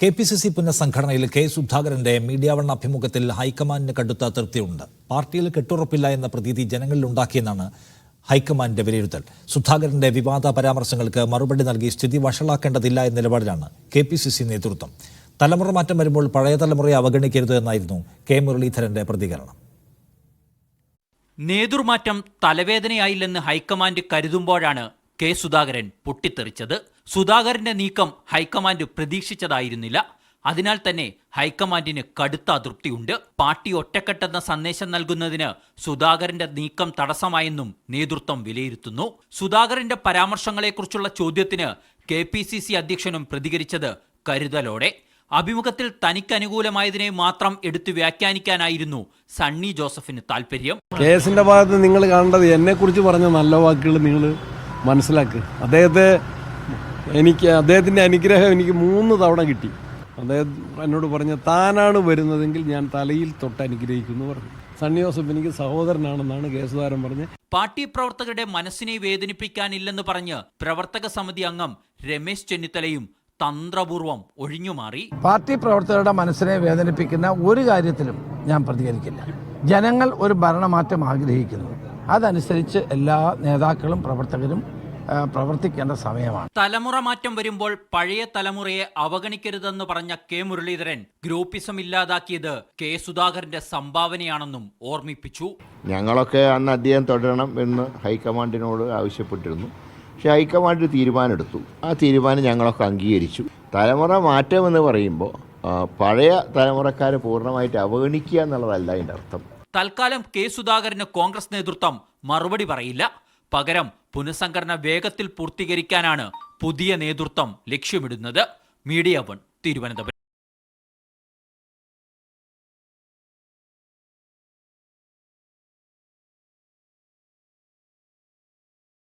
K P C C പുനഃസംഘടനയിൽ K സുധാകരന്റെ media one അഭിമുഖത്തിൽ ഹൈക്കമാൻഡിന് കടുത്ത തൃപ്തിയുണ്ട് പാർട്ടിയിൽ കെട്ടുറപ്പില്ല എന്ന പ്രതീതി ജനങ്ങളിൽ ഉണ്ടാക്കിയെന്നാണ് ഹൈക്കമാൻഡിന്റെ വിലയിരുത്തൽ. സുധാകരന്റെ വിവാദ പരാമർശങ്ങൾക്ക് മറുപടി നൽകി സ്ഥിതി വഷളാക്കേണ്ടതില്ല എന്ന നിലപാടിലാണ് കെ പി സി സി നേതൃത്വം. തലമുറ മാറ്റം വരുമ്പോൾ പഴയ തലമുറയെ അവഗണിക്കരുത് എന്നായിരുന്നു കെ മുരളീധരന്റെ പ്രതികരണം. നേതൃമാറ്റം തലവേദനയായില്ലെന്ന് ഹൈക്കമാൻഡ് കരുതുമ്പോഴാണ് കെ സുധാകരൻ പൊട്ടിത്തെറിച്ചത്. സുധാകരന്റെ നീക്കം ഹൈക്കമാൻഡ് പ്രതീക്ഷിച്ചതായിരുന്നില്ല. അതിനാൽ തന്നെ ഹൈക്കമാൻഡിന് കടുത്ത അതൃപ്തിയുണ്ട്. പാർട്ടി ഒറ്റക്കെട്ടെന്ന സന്ദേശം നൽകുന്നതിന് സുധാകരന്റെ നീക്കം തടസ്സമായെന്നും നേതൃത്വം വിലയിരുത്തുന്നു. സുധാകരന്റെ പരാമർശങ്ങളെക്കുറിച്ചുള്ള ചോദ്യത്തിന് കെ പി സി സി അധ്യക്ഷനും പ്രതികരിച്ചത് കരുതലോടെ. അഭിമുഖത്തിൽ തനിക്ക് അനുകൂലമായതിനെ മാത്രം എടുത്തു വ്യാഖ്യാനിക്കാനായിരുന്നു സണ്ണി ജോസഫിന് താല്പര്യം കേസിന്റെ ഭാഗത്ത് നിങ്ങൾ കാണേണ്ടത് എന്നെ കുറിച്ച് പറഞ്ഞ നല്ല വാക്കുകൾ നിങ്ങൾ മനസ്സിലാക്കുക അദ്ദേഹത്തെ എനിക്ക് അദ്ദേഹത്തിന്റെ അനുഗ്രഹം എനിക്ക് മൂന്ന് തവണ കിട്ടി. അദ്ദേഹം എന്നോട് പറഞ്ഞ താനാണ് വരുന്നതെങ്കിൽ ഞാൻ തലയിൽ തൊട്ട് അനുഗ്രഹിക്കുന്നു പറഞ്ഞു. സണ്ണി ജോസഫ് എനിക്ക് സഹോദരനാണെന്നാണ് കേസുകാരൻ പറഞ്ഞ്. പാർട്ടി പ്രവർത്തകരുടെ മനസ്സിനെ വേദനിപ്പിക്കാനില്ലെന്ന് പറഞ്ഞ് പ്രവർത്തക സമിതി അംഗം രമേശ് ചെന്നിത്തലയും തന്ത്രപൂർവം ഒഴിഞ്ഞുമാറി. പാർട്ടി പ്രവർത്തകരുടെ മനസ്സിനെ വേദനിപ്പിക്കുന്ന ഒരു കാര്യത്തിലും ഞാൻ പ്രതികരിക്കില്ല. ജനങ്ങൾ ഒരു ഭരണമാറ്റം ആഗ്രഹിക്കുന്നു. അതനുസരിച്ച് എല്ലാ നേതാക്കളും പ്രവർത്തകരും പ്രവർത്തിക്കേണ്ട സമയമാണ്. തലമുറ മാറ്റം വരുമ്പോൾ പഴയ തലമുറയെ അവഗണിക്കരുതെന്ന് പറഞ്ഞ കെ മുരളീധരൻ ഗ്രൂപ്പിസം ഇല്ലാതാക്കിയത് കെ സുധാകരന്റെ സംഭാവനയാണെന്നും ഓർമ്മിപ്പിച്ചു. ഞങ്ങളൊക്കെ അന്ന് അദ്ദേഹം തുടരണം എന്ന് ഹൈക്കമാൻഡിനോട് ആവശ്യപ്പെട്ടിരുന്നു. പക്ഷേ ഹൈക്കമാൻഡ് തീരുമാനമെടുത്തു. ആ തീരുമാനം ഞങ്ങളൊക്കെ അംഗീകരിച്ചു. തലമുറ മാറ്റം എന്ന് പറയുമ്പോൾ പഴയ തലമുറക്കാരെ പൂർണമായിട്ട് അവഗണിക്കുക എന്നുള്ളതല്ല അതിന്റെ അർത്ഥം. തൽക്കാലം കെ സുധാകരന് കോൺഗ്രസ് നേതൃത്വം മറുപടി പറയില്ല. പകരം പുനഃസംഘടന വേഗത്തിൽ പൂർത്തീകരിക്കാനാണ് പുതിയ നേതൃത്വം ലക്ഷ്യമിടുന്നത്. Media One Thiruvananthapuram.